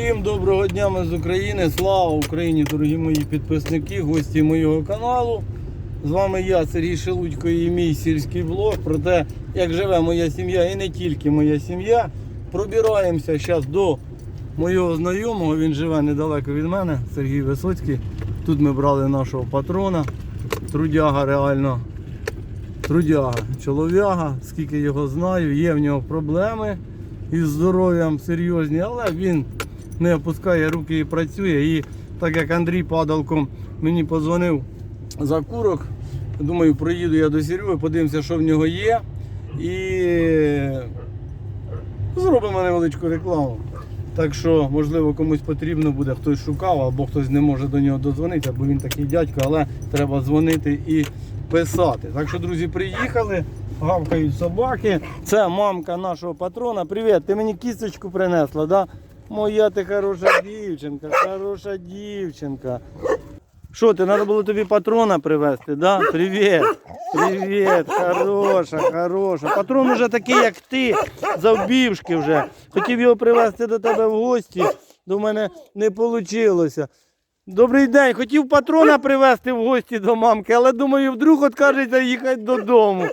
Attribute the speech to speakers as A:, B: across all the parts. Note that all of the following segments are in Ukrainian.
A: Всім доброго дня ми з України. Слава Україні, дорогі мої підписники, гості моєго каналу. З вами я, Сергій Шелудько, і мій сільський блог про те, як живе моя сім'я і не тільки моя сім'я. Пробираємося зараз до моєго знайомого. Він живе недалеко від мене, Сергій Висоцький. Тут ми брали нашого патрона. Трудяга реально. Трудяга, чолов'яга, скільки його знаю, є в нього проблеми із здоров'ям серйозні, але він не опускає руки і працює. І так як Андрій Падалко мені подзвонив за курок, думаю, проїду я до Сереги, подивимося, що в нього є. І зробимо невеличку рекламу. Так що, можливо, комусь потрібно буде, хтось шукав, або хтось не може до нього додзвонитися, бо він такий дядько, але треба дзвонити і писати. Так що, друзі, приїхали, гавкають собаки. Це мамка нашого патрона. Привіт, ти мені кісточку принесла, да? Моя ти хороша дівчинка, хороша дівчинка. Що, ти треба було тобі патрона привезти, да? Привіт. Привіт, хороша, хороша. Патрон уже такий, як ти, завбівшки вже. Хотів його привезти до тебе в гості, до мене не вийшло. Добрий день, хотів патрона привезти в гості до мамки, але думаю, вдруг откажеться їхати додому.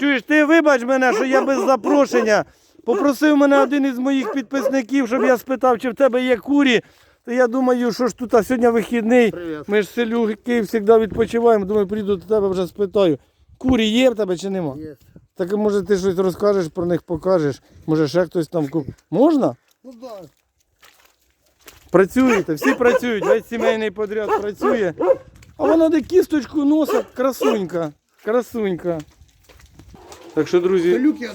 A: Чуєш, ти вибач мене, що я без запрошення. Попросив мене один із моїх підписників, щоб я спитав, чи в тебе є курі. То я думаю, що ж тут а сьогодні вихідний.
B: Привіт.
A: Ми ж селюки завжди відпочиваємо. Думаю, прийду до тебе вже спитаю. Курі є в тебе чи нема?
B: Є.
A: Так може ти щось розкажеш про них, покажеш. Може ще хтось там куп. Можна?
B: Ну так.
A: Працюєте, всі працюють, весь сімейний подряд працює. А вона де кісточку носить, красунька. Красунька. Так що, друзі,
B: одних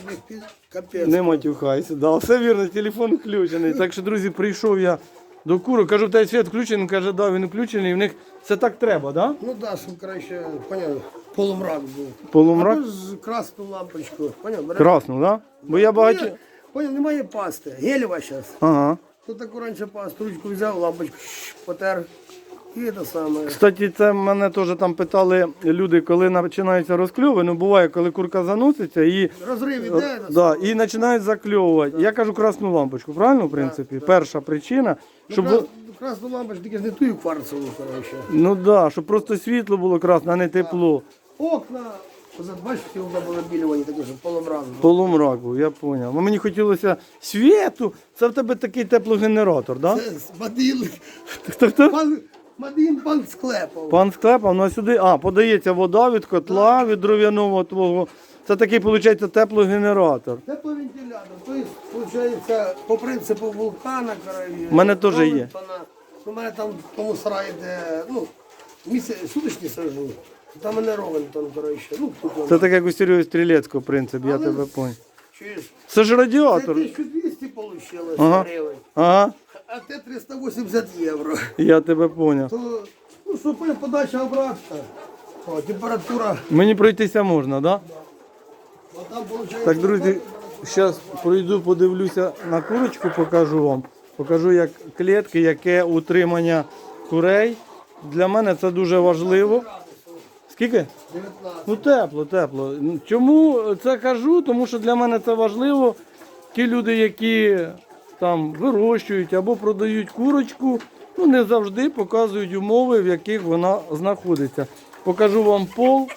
B: капець.
A: не матюхайся. Да, все вірно, телефон включений. Так що, друзі, прийшов я до куру. Кажу, в тебе світ включений. Він каже, да, він включений. В них це так треба, да?
B: Ну да, щоб краще, поняв, полумрак був.
A: Полумрак.
B: А то ж красну лампочку, поняв, бере.
A: Красну, да? Бо я багаті.
B: Ні, Поняв, немає пасти. Гелєва зараз.
A: Ага.
B: Тут таку раніше пасту, ручку взяв, лампочку щ, потер. І те саме.
A: Кстати, це мене теж там питали люди, коли починаються розкльови. Ну буває, коли курка заноситься і,
B: Розрив іде,
A: да, і починають закльовувати. Я кажу красну лампочку, правильно, в принципі? Перша причина,
B: Ну,
A: щоб
B: крас- красну лампочку, тільки ж не тую кварцеву, коротше.
A: ну да, щоб просто світло було красне, а не тепло.
B: Окна, позад бачите, окна були білювані, такі, щоб полумрак був.
A: Полумрак був, я зрозумів. Ну, мені хотілося світу. Це в тебе такий теплогенератор, так? Да?
B: Це з
A: Хто хто?
B: пан, Мадин, пан склепав.
A: Пан склепав, ну а сюди, а, подається вода від котла, від дров'яного твого. Це такий, виходить, теплогенератор.
B: Тепловентилятор. Тобто, виходить, по принципу вулкана, коротше.
A: У мене теж є.
B: У мене там в тому сараї, де, ну, суточні сажу. Там мене Ровентон, коротше. Ну.
A: Це так як у Стрілецького, в принципі, я тебе понял.
B: Чуєш?
A: Це ж
B: Це
A: радіатор.
B: 1200 вийшло
A: Ага. Ага,
B: А те 380 євро.
A: я тебе поняв.
B: То, ну, поняв, подача обратна. О, температура.
A: Мені пройтися можна? Да?
B: О, там, виходить,
A: Так, друзі, зараз пройду, подивлюся на курочку, покажу вам. Покажу, як клітки, яке утримання курей. Для мене це дуже важливо. Скільки?
B: 19.
A: Ну тепло, тепло. Чому це кажу? Тому що для мене це важливо. Ті люди, які там вирощують або продають курочку, ну не завжди показують умови, в яких вона знаходиться. Покажу вам пол.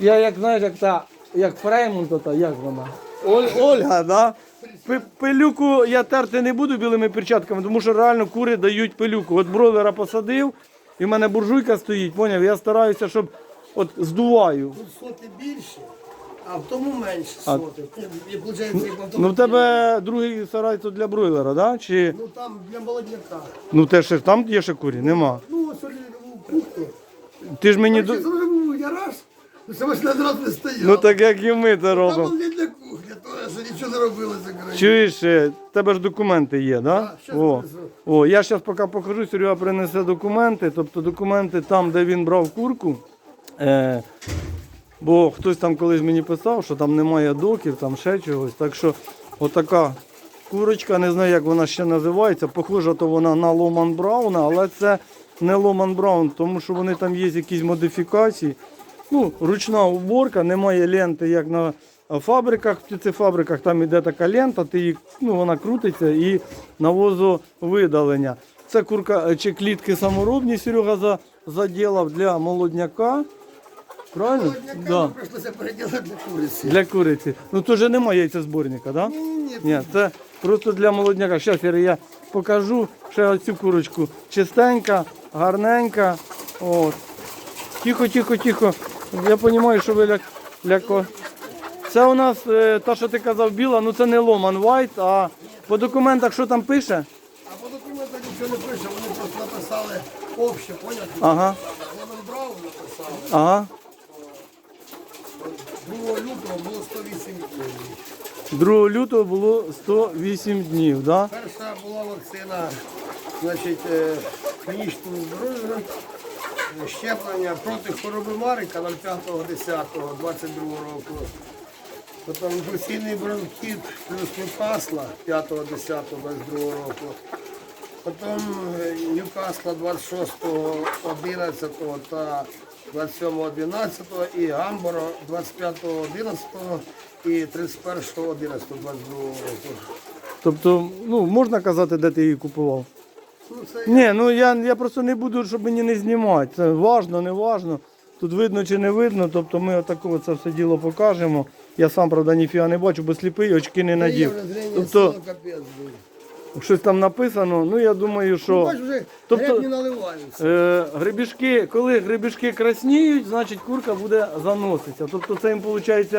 A: Я як знаєш, як та, як Фреймунт, та, як вона? Оль, Ольга, да? Пилюку я терти не буду білими перчатками, тому що реально кури дають пилюку. От бройлера посадив, і в мене буржуйка стоїть, поняв? Я стараюся, щоб от здуваю.
B: Тут соти більше, а в тому менше
A: А-
B: соти. І виходить, як в
A: Ну в тебе другий сарай то для бройлера, да? Чи
B: Ну там для молодняка.
A: ну те ще там є ще курі? Нема.
B: Ну, ось у кухню.
A: Ти ж мені
B: Це вже був гараж, ну це ж на дрот не стояв.
A: ну так як і ми це
B: Там
A: робимо.
B: був не для кухні, то що нічого не робилося. коротше.
A: Чуєш, е, в тебе ж документи є, да?
B: Так, щас
A: О.
B: принесу.
A: О, я зараз поки покажу, Серега принесе документи, тобто документи там, де він брав курку. Е, бо хтось там колись мені писав, що там немає доків, там ще чогось. Так що отака курочка, не знаю, як вона ще називається. Похожа то вона на Ломан Брауна, але це не Ломан Браун, тому що вони там є якісь модифікації. Ну, ручна уборка, немає ленти, як на фабриках, в птицефабриках там іде така лента, ти її, ну, вона крутиться і навозовидалення. Це курка е, чи клітки саморобні Серега заділав для молодняка. Правильно? Да.
B: прийшлося переділити для куриці.
A: Для куриці. Ну тут же немає яйцезборника, так? Да?
B: Ні, ні, ні.
A: Це просто для молодняка. Зараз я покажу ще оцю курочку. Чистенька, гарненька. От. Тихо, тихо, тихо. Я розумію, що ви ляк... ляко. Це у нас е, та, що ти казав, біла, ну це не Ломан White, а по документах що там пише?
B: А по документах нічого не пише, вони просто написали обще, поняв?
A: Ага,
B: Вони Браун написали.
A: ага.
B: 2 лютого було 108 днів.
A: 2 лютого було 108 днів, да?
B: Перша була вакцина, значить, е, клінічному здоров'ю, е, щеплення проти хвороби Марика 05.10.22 року. Потім інфекційний бронхіт плюс Ньюкасла 5.10.22 року. Потім е, Ньюкасла 26.11 та 27.11 і Гамборо 25.11 і 31.11.22 року.
A: Тобто, ну, можна казати, де ти її купував?
B: Ну, це
A: Ні, ну я, я просто не буду, щоб мені не знімати. Це важно, не важно. Тут видно чи не видно, тобто ми отаково це все діло покажемо. Я сам, правда, ніфіга не бачу, бо сліпий, очки не надів. Тобто,
B: Тобто... капець був.
A: Щось там написано, ну я думаю,
B: Ну,
A: що
B: бач, вже
A: Тобто-
B: гребні наливаються.
A: е, гребішки, коли гребішки красніють, значить курка буде заноситися. Тобто це їм виходить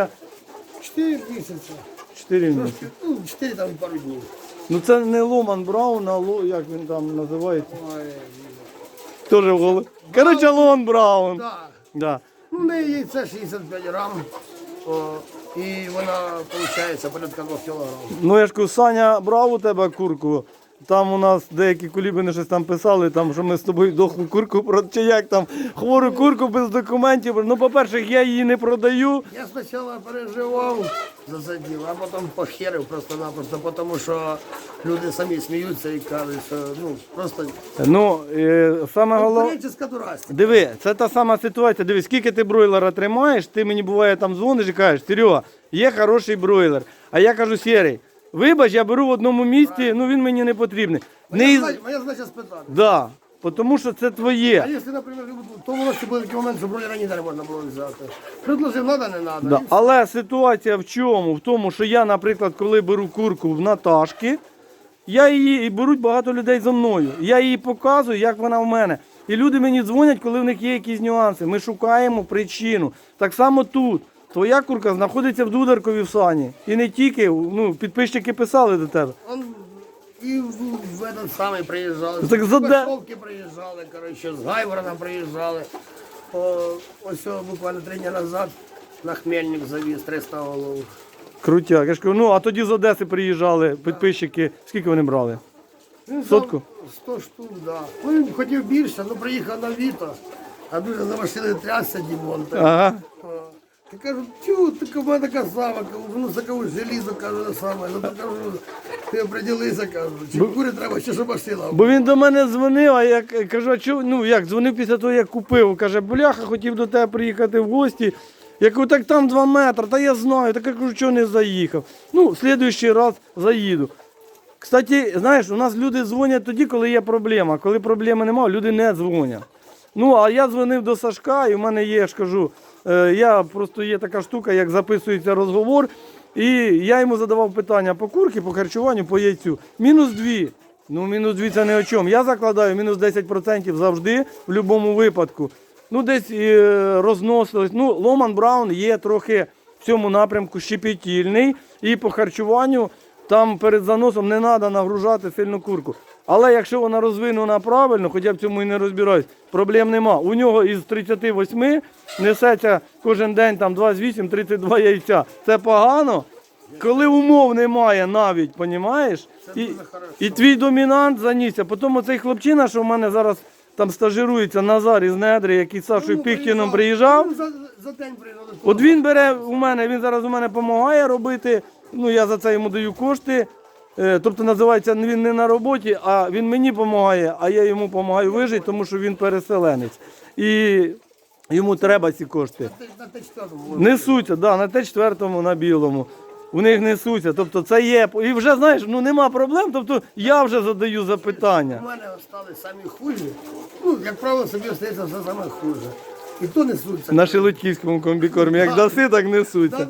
B: Чотири місяці.
A: 4 місяці.
B: Ну, чотири там пару днів.
A: Ну це не Ломан Браун, а ло, як він там називається.
B: Ой,
A: Теж в голові. Коротше, Ломан Браун.
B: так.
A: Да.
B: Ну, в неї яйце 65 грам. О, і вона, виходить, порядка 2 кілограм.
A: Ну я ж кажу, Саня брав у тебе курку. Там у нас деякі кулібини щось там писали, там, що ми з тобою дохлу курку про чи як там хвору курку без документів. Ну, по-перше, я її не продаю.
B: Я спочатку переживав за це діло, а потім похерив просто-напросто, тому що люди самі сміються і кажуть, що ну, просто
A: Ну, е, саме головне.
B: конкуренція дурацтва.
A: Диви, це та сама ситуація. Диви, скільки ти бройлера тримаєш, ти мені буває там дзвониш і кажеш, Серега, є хороший бройлер. А я кажу, Сірий, вибач, я беру в одному місці, ну він мені не потрібний. Не із...
B: задача- Моя задача спитати.
A: Да, тому що це твоє.
B: А якщо, наприклад, в тому році був такий момент, що бройлера ніде не можна було взяти. Предложив, треба, не треба.
A: Да. Але ситуація в чому? В тому, що я, наприклад, коли беру курку в Наташки, я її і беруть багато людей за мною. Я її показую, як вона в мене. І люди мені дзвонять, коли в них є якісь нюанси. Ми шукаємо причину. Так само тут. Твоя курка знаходиться в Дударкові в сані. І не тільки, ну, підписчики писали до тебе.
B: Он і в, в этот самий приїжджали,
A: Так
B: з
A: заде-
B: Пашовки приїжджали, коротше, з Гайворона приїжджали. О, ось о, буквально три дні назад на Хмельник завіз 300 голов.
A: Крутяк. Я ж кажу, ну а тоді з Одеси приїжджали підписчики. Скільки вони брали?
B: Він
A: Сотку?
B: взяв 100 штук, да. Ну, він хотів більше, ну приїхав на Віто, а дуже за машини трясся Дімон.
A: Ага.
B: Я кажу, така в мене така сама, ну за кого желізо, кажу, не саме. Ну то кажу, ти оприділися, кажу, чи курі треба, чи щоб машина.
A: Бо він до мене дзвонив, а я кажу, а чого, ну як, дзвонив після того, як купив. Каже, бляха, хотів до тебе приїхати в гості. Я кажу, так там два метри, та я знаю, так я кажу, чого не заїхав. Ну, в слідуючий раз заїду. Кстати, знаєш, у нас люди дзвонять тоді, коли є проблема. Коли проблеми немає, люди не дзвонять. Ну, а я дзвонив до Сашка, і в мене є, я ж кажу, я просто є така штука, як записується розговор. І я йому задавав питання по курки, по харчуванню, по яйцю. Мінус дві. Ну, мінус дві це не о чому. Я закладаю мінус 10% завжди, в будь-якому випадку. Ну, десь е, розносилось. Ну, Ломан Браун є трохи в цьому напрямку щепетільний. І по харчуванню там перед заносом не треба нагружати сильно курку. Але якщо вона розвинена правильно, хоча в цьому і не розбираюсь, проблем нема. У нього із 38 несеться кожен день там 28-32 яйця. Це погано. Коли умов немає навіть, понімаєш? І, і твій домінант занісся. Потім оцей хлопчина, що в мене зараз там стажирується Назар із Недри, який з Сашою
B: Ну,
A: Піхтіном приїжджав.
B: Ну, приїжджав.
A: От він бере у мене, він зараз у мене допомагає робити. Ну я за це йому даю кошти. Е, Тобто називається він не на роботі, а він мені допомагає, а я йому допомагаю вижити, тому що він переселенець. І Йому треба ці кошти. Несуться, да, на Т4, на білому. У них несуться. Тобто це є. І вже знаєш, ну нема проблем. Тобто я вже задаю запитання.
B: У мене стали самі хужі. Ну, як правило, собі остається все саме хуже. І то несуться.
A: На Шелудьківському комбікормі. Як даси, так несуться.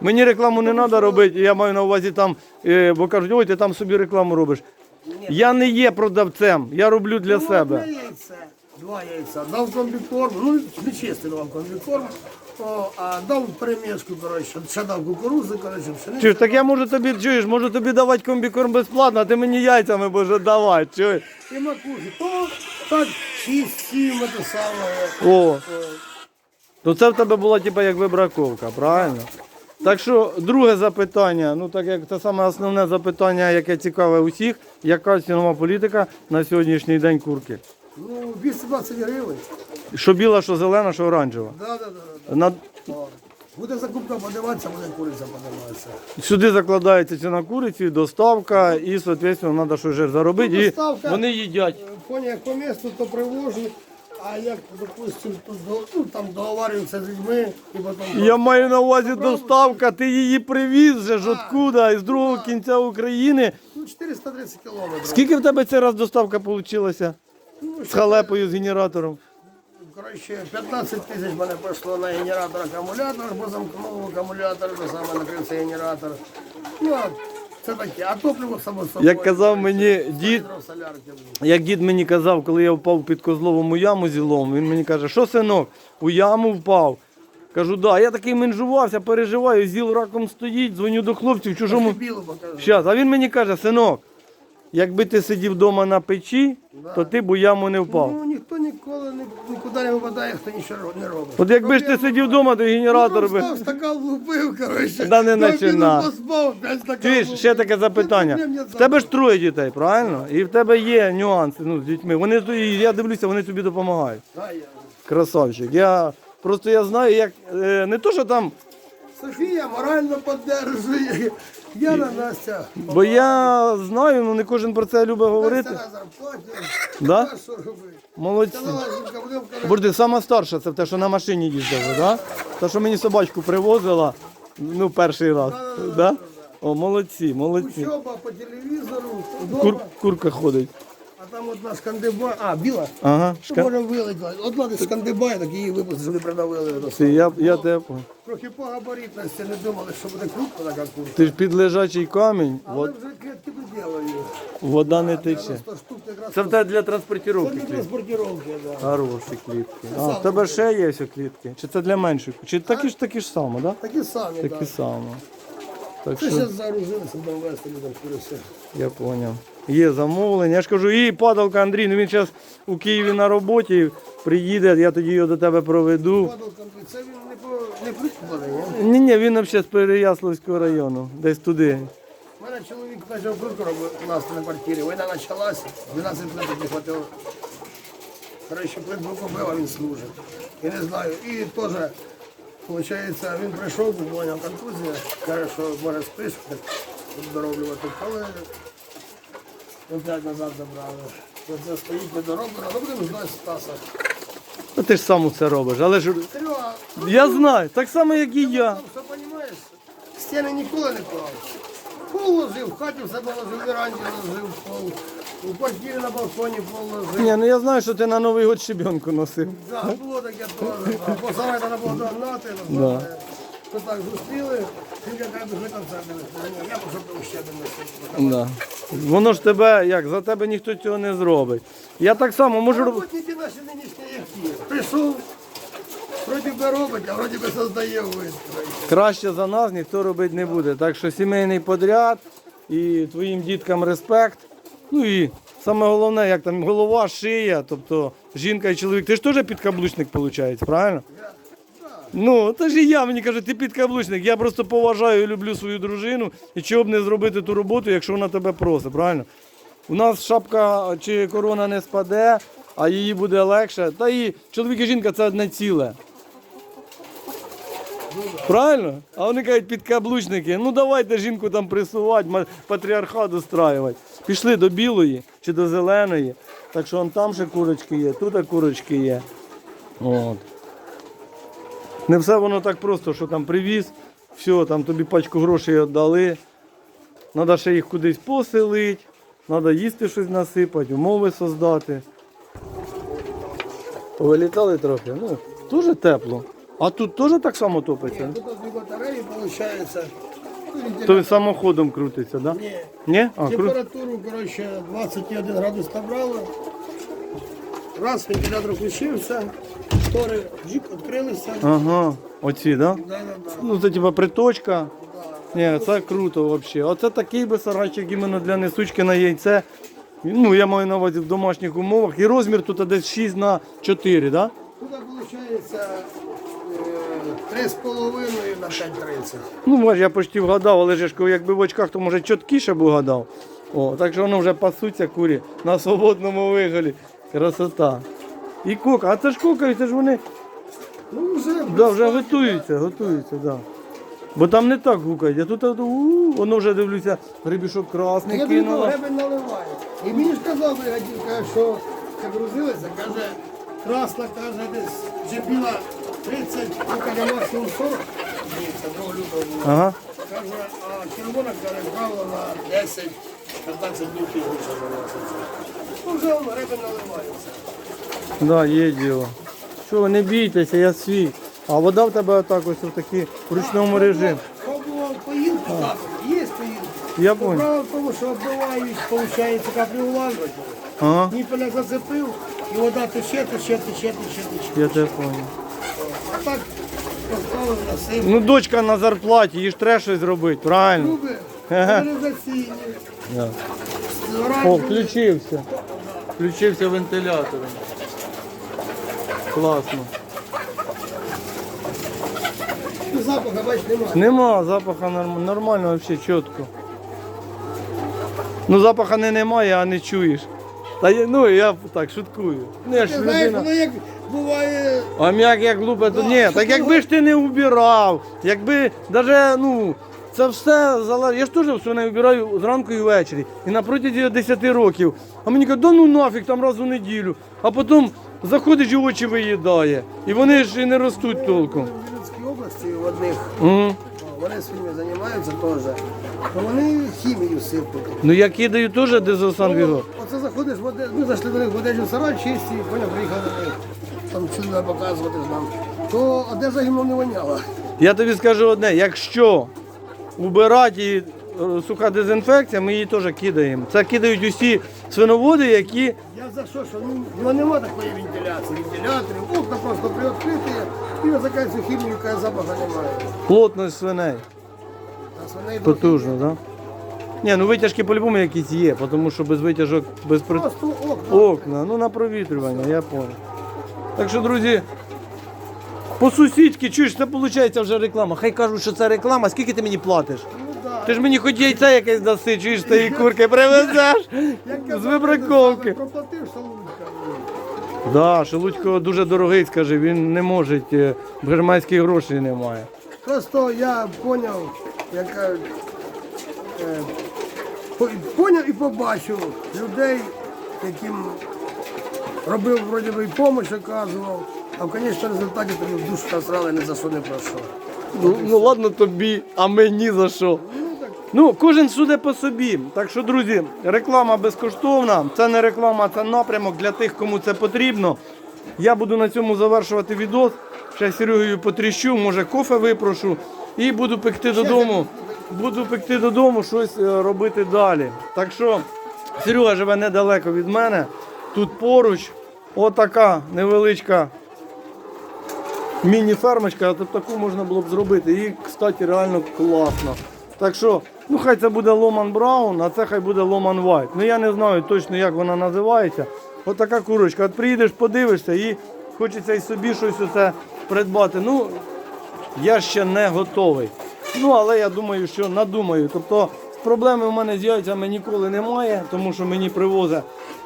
A: Мені рекламу не треба робити, я маю на увазі там, е, бо кажуть, ой, ти там собі рекламу робиш. Я не є продавцем, я роблю для
B: Ну,
A: себе.
B: Одне яйце, два яйця. Дав комбікорм, ну не чистий давав комбікорм, о, а дав перемішку, коротше, ще дав кукурудзи, коротше, пшеницю.
A: Чуєш, так я можу тобі, чуєш, можу тобі давати комбікорм безплатно, а ти мені яйцями боже давай. Чуєш?
B: І макухи. То так 6-7 це саме.
A: О. То це в тебе була типа як вибраковка, правильно? Так що друге запитання, ну так як це саме основне запитання, яке цікаве усіх, яка цінова політика на сьогоднішній день курки?
B: Ну, 220 гривень.
A: Що біла, що зелена, що оранжева.
B: Да, да, да.
A: На...
B: Буде закупка подаватися, буде куриця подаватися.
A: Сюди закладається ціна куриці, доставка і, соответственно, треба щось заробити.
B: Ну,
A: І вони їдять.
B: Поняв, як по місту, то привожу, а як, допустим, до- ну, там договарюються з людьми і потім...
A: Я маю на увазі доставка, ти її привіз вже ж откуда, із другого кінця України.
B: Ну, 430 кілометрів.
A: Скільки в тебе цей раз доставка вийшла?
B: Ну,
A: З халепою, з генератором?
B: Коротше, 15 тисяч мене пішло на генератор акумулятор, бо замкнув акумулятор, то саме накрився генератор. Ну, а це таке, а топливо само собою.
A: Як казав мені дід, як дід мені казав, коли я впав під Козловому яму зілом, він мені каже, що синок, у яму впав. Кажу, да, я такий менжувався, переживаю, зіл раком стоїть, дзвоню до хлопців в чужому. Щас, а він мені каже, синок, якби ти сидів вдома на печі, то ти б у яму не впав.
B: Ну, ніхто ніколи не, нікуди не випадає, хто нічого не робить.
A: От якби ж ти сидів вдома, то генератор би.
B: Став, стакан лупив, коротше.
A: Да не начинай.
B: поспав, п'ять стакан
A: Чуєш, ще таке запитання.
B: Ну,
A: В тебе ж троє дітей, правильно? І в тебе є нюанси ну, з дітьми. Вони то- і я дивлюся, вони тобі допомагають.
B: Да, я.
A: Красавчик. Я просто я знаю, як е, не то, що там,
B: Софія морально підтримує. Яна Настя.
A: бо я знаю, ну не кожен про це любить говорити. Да? Молодці. Бурди, сама старша, це те, що на машині їздила, да? Та, що мені собачку привозила, ну, перший раз. Да? О, молодці, молодці.
B: учоба по телевізору,
A: Кур, курка ходить.
B: А там одна скандибає, а, біла,
A: Ага,
B: що
A: шка...
B: може вилетіла. Одна десь скандибає, так її випустили, придавили.
A: Ти, я, я тебе понял.
B: Трохи по габаритності не думали, що буде крупна така курка.
A: Ти ж під лежачий камінь,
B: Але
A: вод,
B: вже клітки виділені.
A: вода не тече.
B: 100 штук якраз.
A: Це в тебе для
B: Це
A: транспортировки
B: для
A: клітки.
B: транспортировки, да.
A: Хороші клітки. А, в тебе ще є ось клітки? Чи це для менших? Чи такі ж такі ж самі, да?
B: Такі самі,
A: Такі
B: так.
A: самі. Так
B: Це
A: що
B: зараз загрузилися, будемо вести людям куриці.
A: я зрозумів. Є замовлення. Я ж кажу, і падалка Андрій, ну він зараз у Києві на роботі приїде, я тоді його до тебе проведу.
B: Падалка, це він не по не прикладений, ні?
A: Ні, він взагалі з Переяславського району, десь туди.
B: У мене чоловік почав курку робив у нас на квартирі. Війна почалася, 12 плиток не хватило. Коротше, плитку купив, а він служить. І не знаю. І теж, виходить, він прийшов, був поняв контузія, каже, що може спиш, так. Але ми п'ять назад забрали. Це стоїть недороблено, ну будемо знати Стаса.
A: Ну ти ж сам усе робиш, але ж
B: Серега,
A: я знаю, так само, як і я.
B: Що розумієш, стіни ніколи не клав. Пол ложив, в хаті все положив, в веранді ложив пол, у квартирі на балконі пол ложив.
A: Ні, ну я знаю, що ти на Новий год щебенку носив.
B: Да, було таке теж. Бо саме треба було догнати,
A: Да.
B: да. Ми так зустріли, він каже, ви там це Я пішов ще один
A: Да. Воно ж тебе, як, за тебе ніхто цього не зробить. Я так само можу робити.
B: Роботники наші нинішні які. Прийшов, вроді би робить, а вроді би создає вид.
A: Краще за нас ніхто робити не буде. Так що сімейний подряд і твоїм діткам респект. Ну і саме головне, як там голова, шия, тобто жінка і чоловік. Ти ж теж підкаблучник, виходить, правильно? Ну, та ж і я мені каже, ти підкаблучник. Я просто поважаю і люблю свою дружину. І чого б не зробити ту роботу, якщо вона тебе просить, правильно? У нас шапка чи корона не спаде, а її буде легше. Та і чоловік і жінка це одне ціле. Правильно? А вони кажуть, підкаблучники, ну давайте жінку там присувати, патріархат устраювати. Пішли до білої чи до зеленої. Так що там ще курочки є, тут курочки є. От. Не все воно так просто, що там привіз, все, там тобі пачку грошей віддали. Треба ще їх кудись поселити, треба їсти щось насипати, умови создати. Повилітали трохи, ну, дуже тепло. А тут теж так само топиться?
B: Тут дві батареї, виходить.
A: То самоходом крутиться, так? Да?
B: Ні.
A: Ні? А.
B: Температуру, коротше, 21 градус набрало. Раз, вентилятор включився, штори джик відкрилися.
A: Ага, оці? Да?
B: Да, да, да.
A: Ну, це типа приточка. Ні, це круто взагалі. Оце такий би сарайчик іменно для несучки на яйце. Ну, я маю на увазі в домашніх умовах. І розмір тут десь 6 на 4, так? Да?
B: Тут виходить е, 3,5 на 5,30.
A: Ну, може, я почти вгадав, але ж якби в очках, то може чіткіше б вгадав. О, так що воно вже пасуться курі на свободному виголі. Красота. І кока, а це ж кока, це ж вони
B: Ну, вже,
A: да, вже готуються, готуються, да. Бо там не так гукають, а тут у, воно вже дивлюся, грибішок красний
B: Я думаю,
A: кинуло.
B: гребень наливає. І мені ж казав бригадір, каже, що загрузилися, каже, красна, каже, десь вже біла 30, ну, каже, максимум 40. Ні, це 2 лютого було.
A: Ага.
B: Каже, а червона, каже, брала на 10, 15 днів пізніше. Ну, вже воно гребень наливається.
A: Да, є діло. Що, не бійтеся, я свій. А вода в тебе отак ось в такій в ручному режимі.
B: Поїлку, так, є поїлки.
A: Я понял.
B: Справа в тому, що оббивають, виходить, каплеулажувати.
A: Ага,
B: Ніпеля зацепив, і вода тече, тече, тече, тече, тече.
A: я тебе понял.
B: А так поставив на сим.
A: Ну, дочка на зарплаті, їй ж треба щось зробити, правильно?
B: Люби, організаційні.
A: Да. О, включився. Включився вентилятор. Класно.
B: Ну, Запаха, бач, немає.
A: Нема запаха норм... нормально, взагалі чітко. Ну запаха не немає, а не чуєш. Та я, ну я так шуткую. Ну я
B: Ти знаєш,
A: людина.
B: воно як буває.
A: А м'як як лупе, то
B: Ну,
A: ні, так
B: ти
A: якби ж ти не убирав, якби даже, ну, це все залежить. Я ж теж все не вбираю зранку і ввечері. І на протязі 10 років. А мені кажуть, да ну нафіг там раз у неділю. А потім заходиш і очі виїдає. І вони ж і не ростуть толком.
B: В Вінницькій області в одних,
A: Угу.
B: вони своїми займаються теж. То вони хімію сипуть.
A: Ну я кидаю теж дезосан Віго.
B: Оце заходиш в Оде- ми зайшли до них в одежу сарай, чисті, поняв, приїхали до них. Там сюди показувати ж нам. То одежа гімном не воняла.
A: Я тобі скажу одне, якщо убирати і е, суха дезінфекція, ми її теж кидаємо. Це кидають усі свиноводи, які
B: Я за що, що ну, ну, нема такої вентиляції, вентиляторів, окна просто приоткриті, і на хімію, яка запаха немає.
A: плотність свиней.
B: А свиней
A: Потужно, так? Да? Ні, ну витяжки по-любому якісь є, тому що без витяжок, без при...
B: Просто окна.
A: окна, ну на провітрювання, я понял. Так що, друзі, по сусідськи, чуєш, це виходить вже реклама. Хай кажуть, що це реклама, скільки ти мені платиш? Ти ж мені хоч яйця якесь даси, чуєш, ти курки привезеш з вибраковки.
B: Проплатив шалунка.
A: Да, Шелудько дуже дорогий, скаже, він не може, е, германських грошей немає.
B: Просто я поняв, яка е, по- поняв і побачив людей, яким робив вроді би і допомогу оказував, а в конечному результаті тобі в душу насрали, ні за що не пройшов.
A: Ну, ну ладно тобі, а мені за що? Ну, кожен судить по собі. Так що, друзі, реклама безкоштовна. Це не реклама, це напрямок для тих, кому це потрібно. Я буду на цьому завершувати відос. Ще Серегою потріщу, може кофе випрошу і буду пекти додому. Буду пекти додому, щось е, робити далі. Так що Серега живе недалеко від мене. Тут поруч. Отака невеличка міні-фермочка, тут таку можна було б зробити. І, кстати, реально класно. Так що, ну хай це буде Ломан Браун, а це хай буде Ломан Вайт. Ну я не знаю точно, як вона називається. От така курочка. От приїдеш, подивишся і хочеться і собі щось оце придбати. Ну, я ще не готовий. Ну, але я думаю, що надумаю. Тобто проблеми в мене з яйцями ніколи немає, тому що мені привозить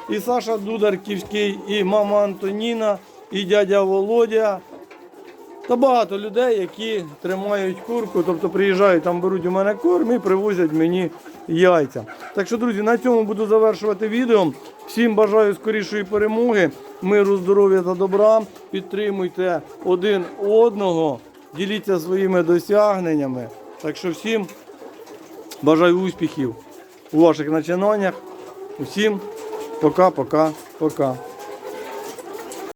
A: і Саша Дударківський, і мама Антоніна, і дядя Володя. Та багато людей, які тримають курку, тобто приїжджають, там беруть у мене корм і привозять мені яйця. Так що, друзі, на цьому буду завершувати відео. Всім бажаю скорішої перемоги, миру, здоров'я та добра. Підтримуйте один одного. діліться своїми досягненнями. Так що всім бажаю успіхів у ваших начинаннях. Усім пока-пока-пока.